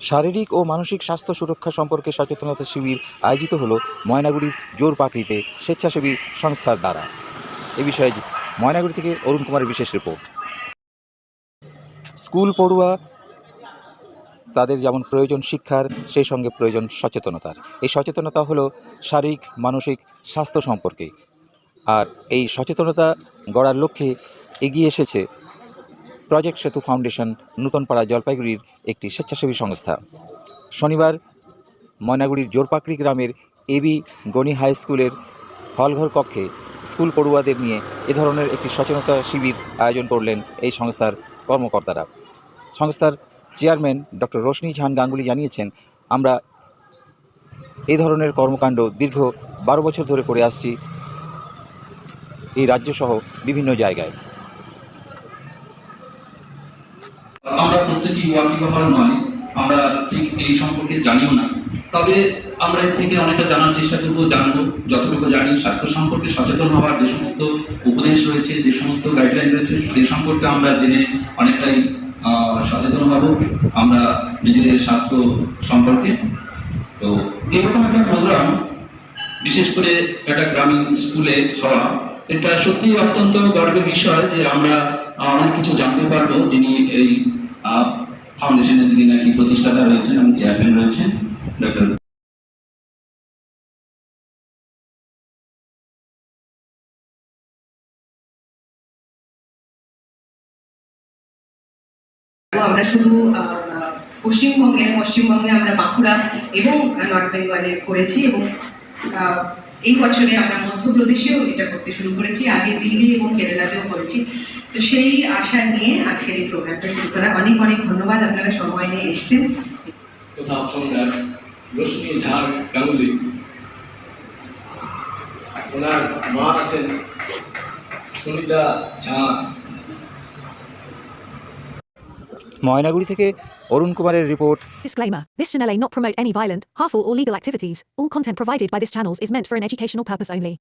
শারীরিক ও মানসিক স্বাস্থ্য সুরক্ষা সম্পর্কে সচেতনতা শিবির আয়োজিত হলো ময়নাগুড়ির জোর পাকড়িতে স্বেচ্ছাসেবী সংস্থার দ্বারা। এ বিষয়ে ময়নাগুড়ি থেকে অরুণ কুমারের বিশেষ রিপোর্ট। স্কুল পড়ুয়া তাদের যেমন প্রয়োজন শিক্ষার, সেই সঙ্গে প্রয়োজন সচেতনতার। এই সচেতনতা হলো শারীরিক, মানসিক স্বাস্থ্য সম্পর্কে। আর এই সচেতনতা গড়ার লক্ষ্যে এগিয়ে এসেছে প্রজেক্ট সেতু ফাউন্ডেশন নূতনপাড়া জলপাইগুড়ির একটি স্বেচ্ছাসেবী সংস্থা। শনিবার ময়নাগুড়ির জোরপাকড়ি গ্রামের এবি গণি হাই স্কুলের হলঘর কক্ষে স্কুল পড়ুয়াদের নিয়ে এ ধরনের একটি সচেতনতা শিবির আয়োজন করলেন এই সংস্থার কর্মকর্তারা। সংস্থার চেয়ারম্যান ডক্টর রোশনি ঝান গাঙ্গুলি জানিয়েছেন, আমরা এই ধরনের কর্মকাণ্ড দীর্ঘ বারো বছর ধরে করে আসছি এই রাজ্যসহ বিভিন্ন জায়গায়। আমরা প্রত্যেকেই ওয়াকিবহাল নয় আমরা ঠিক এই সম্পর্কে জানিও না। তবে আমরা এর থেকে অনেকটা জানার চেষ্টা করব, জানব, যতটুকু জানি স্বাস্থ্য সম্পর্কে সচেতন হওয়ার যে সমস্ত উপদেশ রয়েছে, যে সমস্ত গাইডলাইন রয়েছে, সেই সম্পর্কে আমরা জেনে অনেকটাই সচেতন হব, আমরা নিজেদের স্বাস্থ্য সম্পর্কে। তো এরকম একটা প্রোগ্রাম বিশেষ করে একটা গ্রামীণ স্কুলে হওয়া, এটা সত্যি অত্যন্ত গর্বের বিষয় যে আমরা অনেক কিছু জানতে পারব। যিনি এই ফাউন্ডেশনে যিনি নাকি প্রতিষ্ঠাতা রয়েছেন এবং চেয়ারম্যান রয়েছেন ডক্টর আমরা শুধু পশ্চিমবঙ্গে পশ্চিমবঙ্গে আমরা বাঁকুড়া এবং নর্থ বেঙ্গলে করেছি এবং এই বছরে আমরা মধ্যপ্রদেশেও এটা করতে শুরু করেছি, আগে দিল্লি এবং কেরালাতেও করেছি। তো সেই আশা নিয়ে আজকের এই প্রোগ্রামটা শুরু করা। অনেক অনেক ধন্যবাদ, আপনারা সময় নিয়ে এসছেন। কোথাও সম্রাট রশ্মি ঝাড় গাঙ্গুলি ওনার মা আছেন সুনিতা ঝা। ময়নাগুড়ি থেকে অরুণ কুমারের report Disclaimer This channel may not promote any violent, harmful, or legal activities. All content provided by this channel is meant for an educational purpose only.